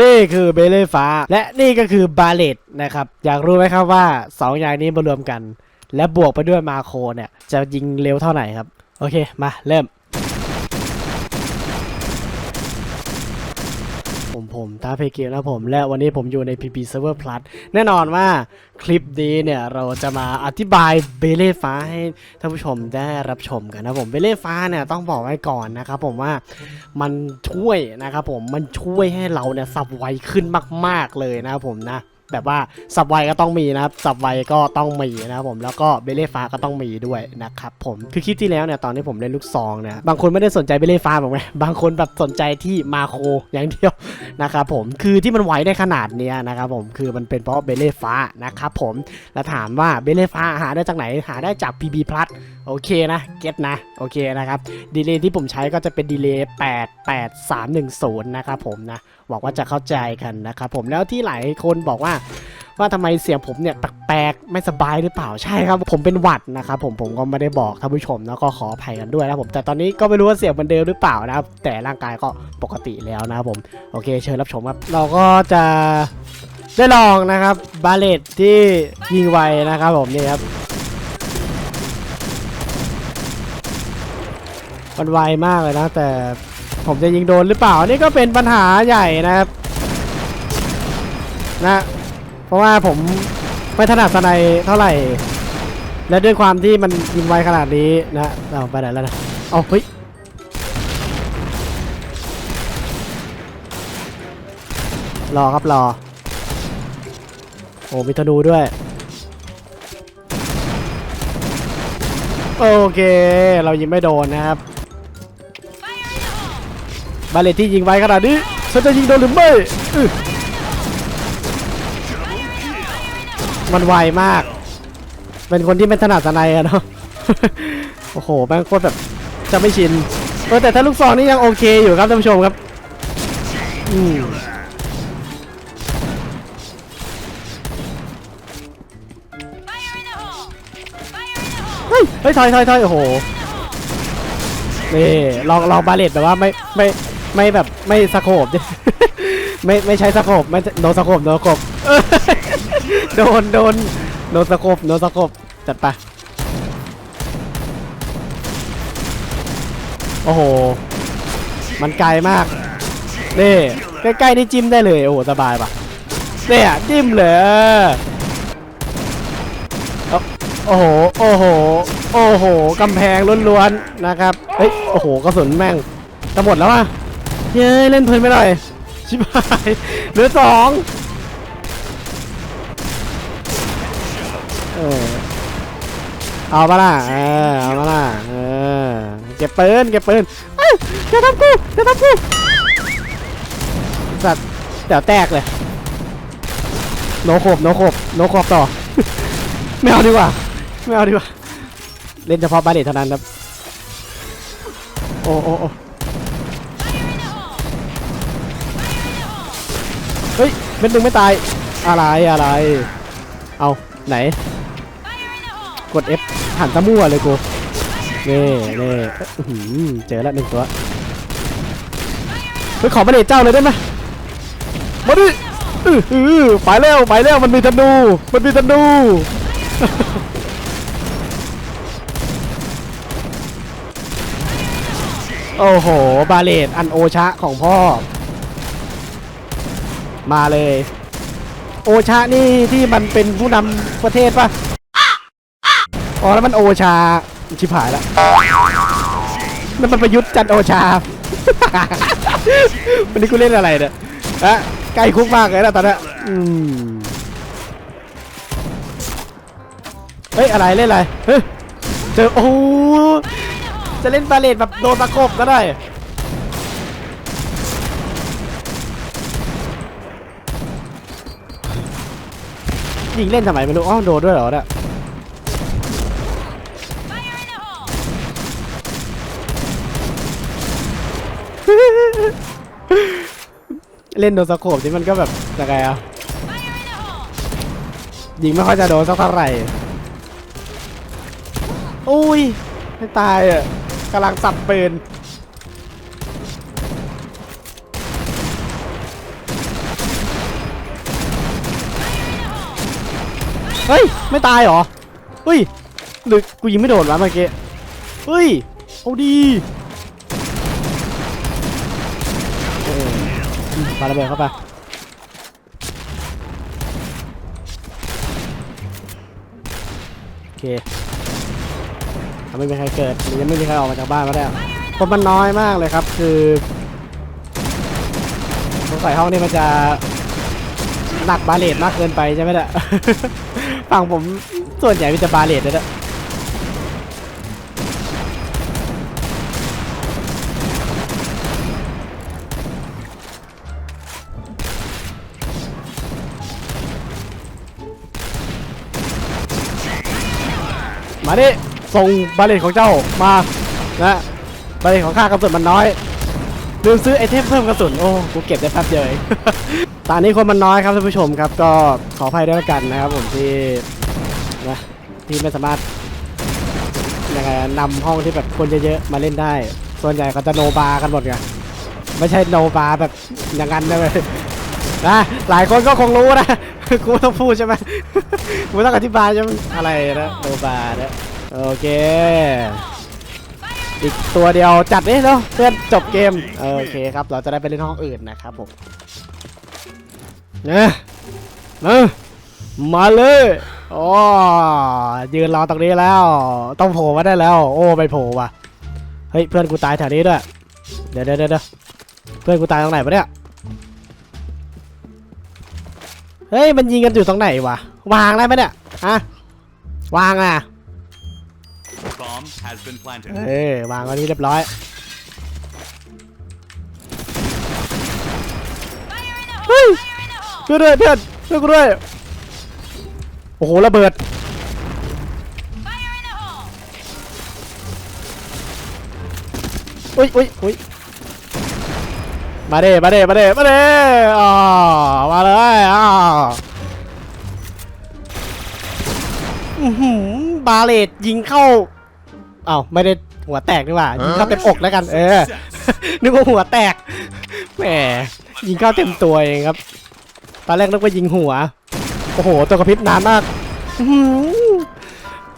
นี่คือเบลเล่ฟ้า และนี่ก็คือบาเลตนะครับอยากรู้ไหมครับว่า 2 อย่างนี้มารวมกัน และบวกไปด้วยมาโคเนี่ยจะยิงเร็วเท่าไหร่ครับ โอเคมาเริ่ม ผมท้าเพเกมนะผมและวันนี้ผมอยู่ใน PP Server Plus แน่นอนว่าคลิปนี้เนี่ยเราจะมาอธิบายเบเล่ฟ้าให้ท่านผู้ชมได้รับชมกันนะผมเบเล่ฟ้าเนี่ยต้องบอกไว้ก่อนนะครับผมว่ามันช่วยนะครับผมมันช่วยให้เราเนี่ยสับไวขึ้นมาก ๆเลยนะครับผมนะ แบบว่าสับไวก็ต้องมีนะครับสับไวก็ต้องมีนะครับผมแล้วก็เบลเล่ฟ้าก็ต้องมีด้วยนะครับผมคือคลิปที่แล้วเนี่ยตอนที่ผมเล่นลูกซองนี่ยบางคนไม่ได้สนใจเบลเล่ฟ้าหรอกไหมบางคนแบบสนใจที่มาโคอย่างเดียวนะครับผมคือที่มันไหวได้ขนาดเนี้ยนะครับผมคือมันเป็นเพราะเบลเล่ฟ้านะครับผมแล้วถามว่าเบลเล่ฟ้าหาได้จากไหนหาได้จาก PB Plus โอเคนะเก็ตนะโอเคนะครับดีเลย์ที่ผมใช้ก็จะเป็นดีเลย์88310 นะครับผมนะหวังว่าจะเข้าใจกันนะครับผมแล้วที่หลายคนบอกว่าว่าทำไมเสียงผมเนี่ยแปลกๆไม่สบายหรือเปล่าใช่ครับ ผมเป็นหวัดนะครับผมผมก็ไม่ได้บอกท่านผู้ชมแล้วก็ขออภัยกันด้วยนะผมแต่ตอนนี้ก็ไม่รู้ว่าเสียงมันเดิมหรือเปล่านะครับแต่ร่างกายก็ปกติแล้วนะครับผมโอเคเชิญรับชมครับเราก็จะได้ลองนะครับบาเลตที่ยิงไวนะครับผมนี่ครับมันไวมากเลยนะ แต่ผมจะยิงโดนหรือเปล่านี่ก็เป็นปัญหาใหญ่นะครับนะ ราะว่าผมไม่ถนัดสไนเท่าไหร่ และด้วยความที่มันยิงไวขนาดนี้นะเอาไปไหนแล้วนะเอาเฮ้ยรอครับรอ โอ้มีธนูด้วย โอเค เรายิงไม่โดนนะครับบาเลตที่ยิงไวขนาดนี้ฉันจะยิงโดนหรือไม่ มันไวมาก เป็นคนที่ไม่ถนัดสไนด์อะเนาะ โอ้โหแม่งโคตรแบบจะไม่ชินเออแต่ถ้าลูกซองนี่ยังโอเคอยู่ครับท่านผู้ชมครับ อืมเฮ้ยเฮ้ยถอยถอยถอยโอ้โหนี่ลองลองบาเลตแบบว่าไม่ไม่ไม่แบบไม่สโคบดิไม่ไม่ใช้สโคบไม่โนสโคบโนสโคบ โดนโดนโดนสะกบโดนสะกบจัดไปโอ้โห มันไกลมากนี่ใกล้ๆนี่จิ้มได้เลยโอ้โหสบายปะเนี่ยจิ้มเลยโอ้โหโอ้โหโอ้โหกำแพงล้วนๆนะครับเฮ้ยโอ้โหกระสุนแม่งจะหมดแล้วอะเย้เล่นเพลินไปหน่อยชิบหายเหลือสอง เออ เอามาล่ะเออเอามาล่ะเออเก็บปืนเก็บปืนเอ้ยอย่าทำกูอย่าทำกูสัตว์เดี๋ยวแตกเลยโนโคบโนโคบโนโคบต่อ ไม่เอาดีกว่าไม่เอาดีกว่าเล่นเฉพาะบาเลตเท่านั้นครับโอ้โอ้โอ้เฮ้ยเม็ดหนึ่งไม่ตายอะไรอะไร เอาไหน กด F หันตะมั่วเลยกูนี่นี่อื้อหือเจอแล้วหนึ่งตัวไปขอมาเลเจ้าเลยได้ไหมมาดิอือหือไปแล้วไปแล้วมันมีธนูมันมีธนูโอ้โห บาเลตอันโอชะของพ่อ มาเลย โอชะนี่ที่มันเป็นผู้นำประเทศปะ อ๋อแล้วมันโอชาชิบหายแล้วนั่นมันประยุทธ์จันโอชา วันนี้กูเล่นอะไรเนี่ยอะใกล้คุกมากเลยนะตอนนี้อืมเฮ้ยอะไรเล่นอะไร เฮ้ยเจอโอ้จะเล่นบาเลตแบบโดนตะกบก็ได้ยิงเล่นทำไมไม่รู้อ๋อโดนด้วยเหรอเนี่ย เล่นโดนสโคบนี่มันก็แบบจะไงอะยิงไม่ค่อยจะโดนสักเท่าไหร่อุ้ยไม่ตายอะกำลังสับปืนเฮ้ย ไม่ตายหรออุ้ยหรือกูยิงไม่โดนวะเมื่อกี้เฮ้ย เอาดี ปาระเบิดเข้าไปโอเคยังไม่มีใครเกิดหรือยังไม่มีใครออกมาจากบ้านมาแล้วคนมันน้อยมากเลยครับ คือสงสัยห้องนี้มันจะหนักบาเลตมากเกินไปใช่ไหมเนี่ยฝั่งผมส่วนใหญ่มีแต่บาเลตเลยนะ มาดิส่งบาเลตของเจ้ามานะบาเลตของข้ากระสุนมันน้อยลืมซื้อไอเทมเพิ่มกระสุนโอ้กูเก็บได้แป๊บเดียวเองตอนนี้คนมันน้อยครับท่านผู้ชมครับ ก็ขออภัยด้วยละกันนะครับผมที่นะที่ไม่สามารถยังไงนำห้องที่แบบคนเยอะๆมาเล่นได้ ส่วนใหญ่เขาจะโนบากันหมดไงไม่ใช่โนบาแบบอย่างนั้นเว้ยนะหลายคนก็คงรู้นะ กูไม่ต้องพูดใช่ไหมกูไม่ต้องอธิบายใช่ไหมอะไรนะโนบานะโอเค อีกตัวเดียวจัดนี่แล้วเพื่อนจบเกม โอเคครับ เราจะได้ไปเล่นห้องอื่นนะครับผมเนี่ยนะมาเลยโอ้ยืนรอตรงนี้แล้ว ต้องโผล่มาได้แล้ว โอ้ไม่โผล่ว่ะเฮ้ยเพื่อนกูตายแถวนี้ด้วยเดี๋ยวเดี๋ยวเดี๋ยวเพื่อนกูตายตรงไหนปะเนี่ย เฮ้ยมันยิงกันอยู่ตรงไหนวะวางได้ไหมเนี่ยฮะวางอะ Bomb has been planted. เอ้ยวางไว้นี่เรียบร้อยเฮ้ยช่วยด้วยเพื่อนช่วยกูด้วยโอ้โหระเบิดอุ้ยอุ้ยอุ้ย มาเด้มาเด้มาเด้มาเด้อ๋อมาเลยอ๋ออื้อหือบาเลตยิงเข้า เอ้าไม่ได้หัวแตกนี่หว่า ยิงเข้าเต็มอกแล้วกัน เออ นึกว่าหัวแตก แหม ยิงเข้าเต็มตัวเองครับ ตอนแรกนึกว่ายิงหัว โอ้โห ตัวกระพริบนานมากอื้อหือ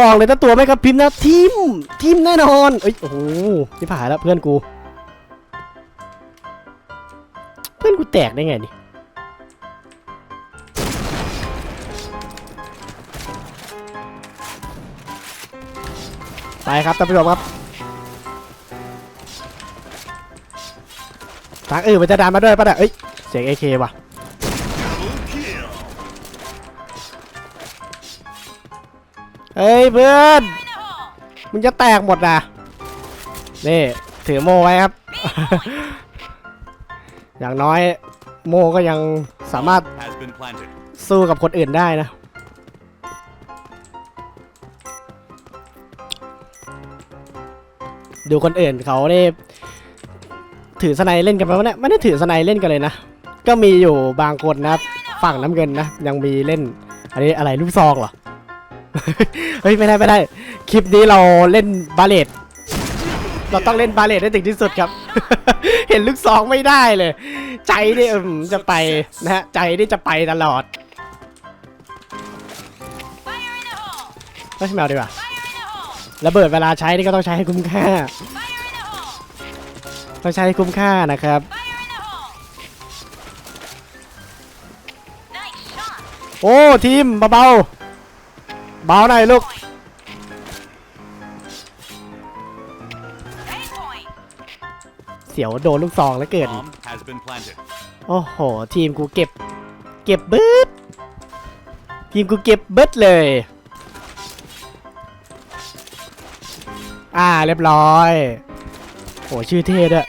บอกเลยถ้าตัวไม่กระพริบนะทิมทิมแน่นอน เอ้ย โอ้โหที่ผ่านแล้วเพื่อนกู พื่อนกูแตกได้ไงนี่ไปครับท่านผู้ชมครับทางอื่นมันจะดันมาด้วยป่ะเนี่ยเอ้ย เสียง AK ว่ะเฮ้ยเพื่อน มึงจะแตกหมดนะนี่ ถือโมไว้ครับ อย่างน้อยโมก็ยังสามารถ Has been planted. สู้กับคนอื่นได้นะ ดูคนอื่นเขาเนี่ถือสไนเล่นกันไหมวะเนี่ยไม่ได้ถือสไนเล่นกันเลยนะ ก็มีอยู่บางคนนะครับฝั่งน้ำเงินนะ ยังมีเล่น อันนี้อะไรลูกซองเหรอ เฮ้ย ไม่ได้ ไม่ได้ คลิปนี้เราเล่นบาเลตเราต้องเล่นบาเลตให้ถึงที่สุดครับ เห็นลูกซองไม่ได้เลย ใจนี่จะไปนะฮะใจนี่จะไปตลอดก็ใช่แมวดีกว่าระเบิดเวลาใช้นี่ก็ต้องใช้ให้คุ้มค่า ต้องใช้ให้คุ้มค่านะครับโอ้ทีมเบาๆเบาหน่อยลูก เสียวโดนลูกซองแล้วเกิด Bomb has been planted. โอ้โห ทีมกูเก็บ เก็บบึ๊ดทีมกูเก็บบึ๊ดเลย อ่าเรียบร้อยโหชื่อเท่ด้วย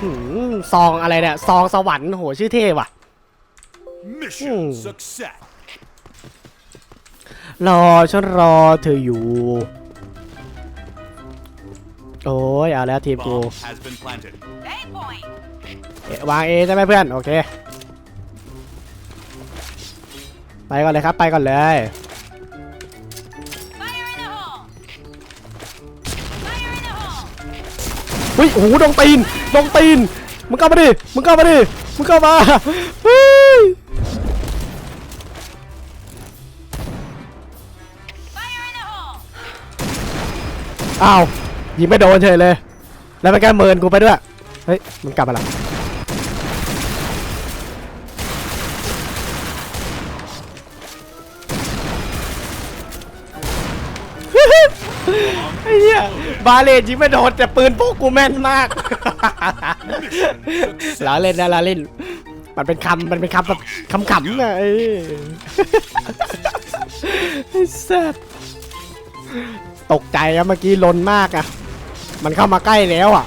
หืมซองอะไรเนี่ยซองสวรรค์โหชื่อเท่ว่ะ Mission Hmm. success. รอฉันรอเธออยู่ โอ้ยเอาแล้วทีมกูวางเอใช่ไหมเพื่อน โอเค ไปก่อนเลยครับ ไปก่อนเลยเฮ้ยโอ้โหดงตีนดงตีน มึงเข้ามาดิ มึงเข้ามาดิ มึงเข้ามาฮ้อ้าว ยิงไม่โดนเฉยเลย แล้วมันก็เมินกูไปด้วย เฮ้ย มันกลับมาละไอ้เหี้ยบาเลนยิงไม่โดนแต่ปืนพวกกูแม่นมากล้อเล่นนะล้อเล่น มันเป็นคำมันเป็นคำแบบคำขำนะไอ้ไอ้สัสตกใจอะเมื่อกี้ลนมากอะ มันเข้ามาใกล้แล้วอะ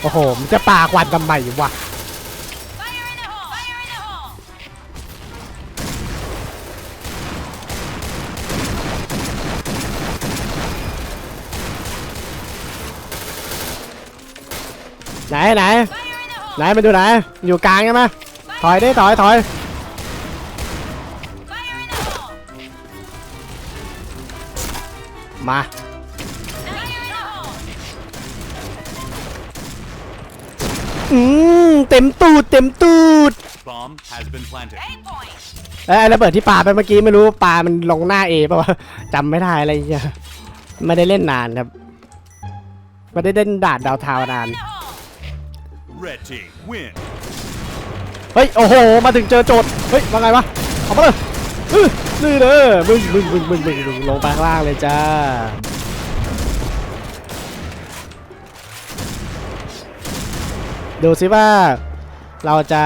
โอ้โห มันจะปาควันทำไมวะไหนไหนไหนมันอยู่ไหน อยู่กลางใช่ไหมถอยดิถอยถอย มา Fire in the hole! อืม เต็มตูด เต็มตูด Bomb has been planted. Eight points! แล้วไอ้ระเบิดที่ปาไปเมื่อกี้ไม่รู้ปามันลงหน้าเอป่าวะ จำไม่ได้อะไรอย่างเงี้ยไม่ได้เล่นนานครับไม่ได้เล่นดาดดาวเทาวนาน In the hole! Red team win. เฮ้ย โอ้โห มาถึงเจอโจทย์เฮ้ย ว่าไงวะเอามาเลยอื้อ นี่เด้อบึ้งบึ้งบึ้งบึ้งบึ้งลงไปข้างล่างเลยจ้าดูสิว่าเราจะ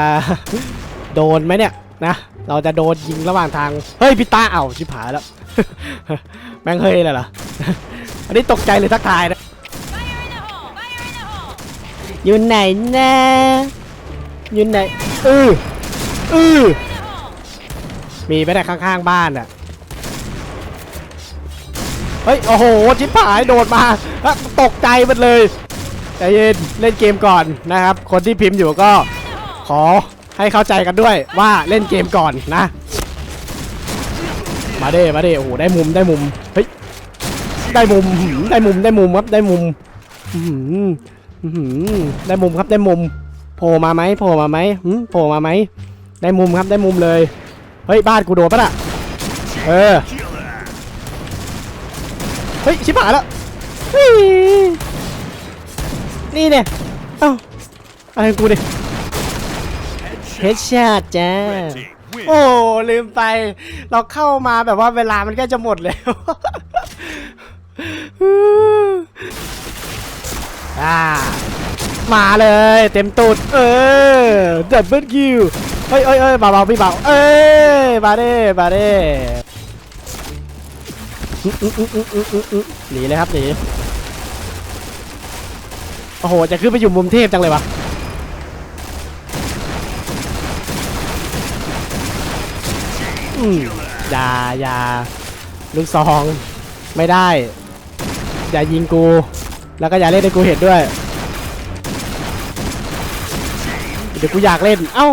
โดนไหมเนี่ยนะ เราจะโดนยิงระหว่างทาง เฮ้ยพี่ตาเอ้าชิบหายแล้ว แม่งเฮ้ยเลยเหรอ อันนี้ตกใจหรือทักทายนะอยู่ไหนนะอยู่ไหนอืออือ In the hole! มีไปแต่ข้างๆบ้านอะ เฮ้ย โอ้โห ชิบหายโดดมาตกใจหมันเลยใจเย็นเล่นเกมก่อนนะครับ คนที่พิมพ์อยู่ก็ขอให้เข้าใจกันด้วยว่าเล่นเกมก่อนนะ มาเด้มาเด้โอ้โห ได้มุมได้มุม เฮ้ย ได้มุม ได้มุม ได้มุมครับ ได้มุมได้มุมครับ ได้มุม โผล่มาไหมโผล่มาไหมหืมโผล่มาไหม ได้มุมครับ ได้มุมเลย เฮ้ยบ้านกูโดนปะน่ะเออเฮ้ยชิบหายแล้วนี่เนี่ยเอ้าอะไรกูดิเฮดชาจ้าโอ้ลืมไป เราเข้ามาแบบว่าเวลามันก็จะหมดแล้วอ่ามาเลยเต็มตูดเออดับเบิลคิว เฮ้ยเฮ้ยเฮ้ยเบาๆพี่เบาเอ้ยมาเด้มาเด้อื้ออื้ออื้ออื้ออื้ออื้ออื้อหนีเลยครับหนีโอ้โห จะขึ้นไปอยู่มุมเทพจังเลยวะอืมอย่าอย่าลูกซองไม่ได้ อย่ายิงกู แล้วก็อย่าเล่นให้กูเห็นด้วย เดี๋ยวกูอยากเล่น เอ้า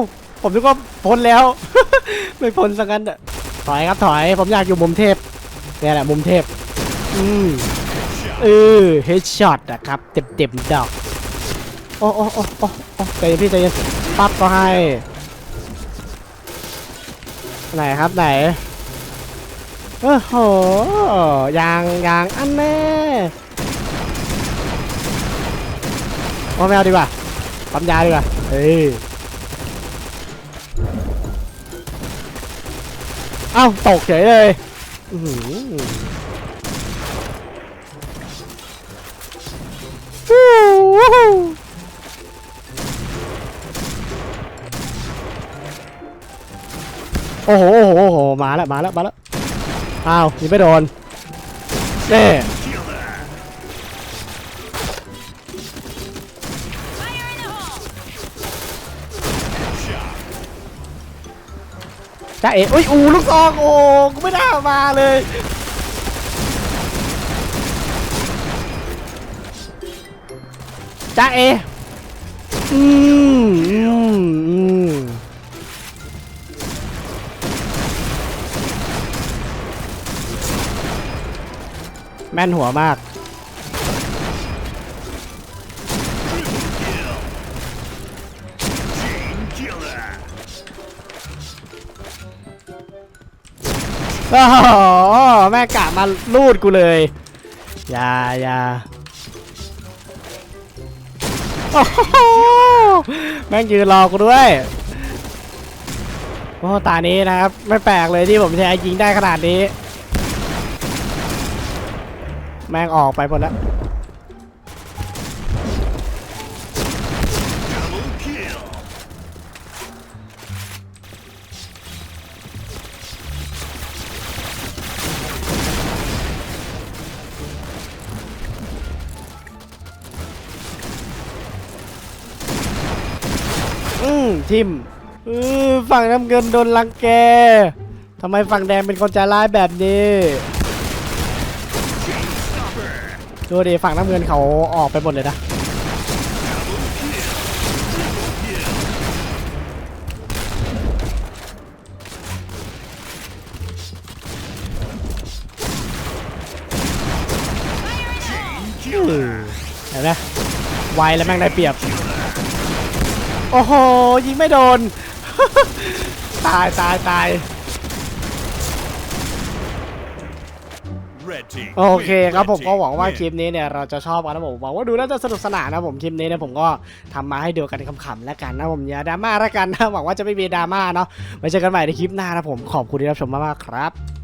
ผมนึกว่าพ้นแล้ว ไม่พ้นสักงั้นอะถอยครับถอย ผมอยากอยู่มุมเทพเนี่ยแหละมุมเทพ อืมเออเฮดช็อตอะครับ เต็มเต็มๆดอกโอ้โอ้โอ้โอ้โอ้ใจเย็นพี่ใจเย็นปั๊บก็ให้ ไหนครับไหนโอ้โหยางยางอันแน่โอ้ไม่เอาดีกว่าปั๊มยาดีกว่าเฮ้ย อ้าตกเฉยเลยอืโอ้โหโอ้โหโอ้โห มาแล้ว มาแล้ว มาแล้ว อ้าวยิงไม่โดนเน่ จ้าเอ๋อุ้ยอูลูกซองโอ้กูไม่ได้เอามาเลยจ้าเอ๋อืมอืมอืมแม่นหัวมาก โอ้โหแม่กะมาลูดกูเลยอย่าอย่าโอ้โหแม่งยืนรอกูด้วยโอ้ตานี้นะครับ ไม่แปลกเลยที่ผมจะยิงได้ขนาดนี้ แม่งออกไปหมดแล้ว ทิมฝั่งน้ำเงินโดนรังแกทำไมฝั่งแดงเป็นคนใจร้ายแบบนี้ดูดิฝั่งน้ำเงินเขาออกไปหมดเลยนะเห็นไหมไวแล้วแม่งได้เปรียบ โอ้โห ยิงไม่โดน ตายตายตาย Red team. โอเค win. ครับ Red ผมก็ team หวังว่า win. คลิปนี้เนี่ยเราจะชอบกันนะผมหวังว่าดูแล้วจะสนุกสนานนะผมคลิปนี้เนี่ยผมก็ทำมาให้ดูกันขำๆแล้วกันนะผมอย่าดราม่าแล้วกันนะหวังว่าจะไม่มีดราม่าเนาะไว้เจอกันใหม่ในคลิปหน้านะผมขอบคุณที่รับชมมากๆครับ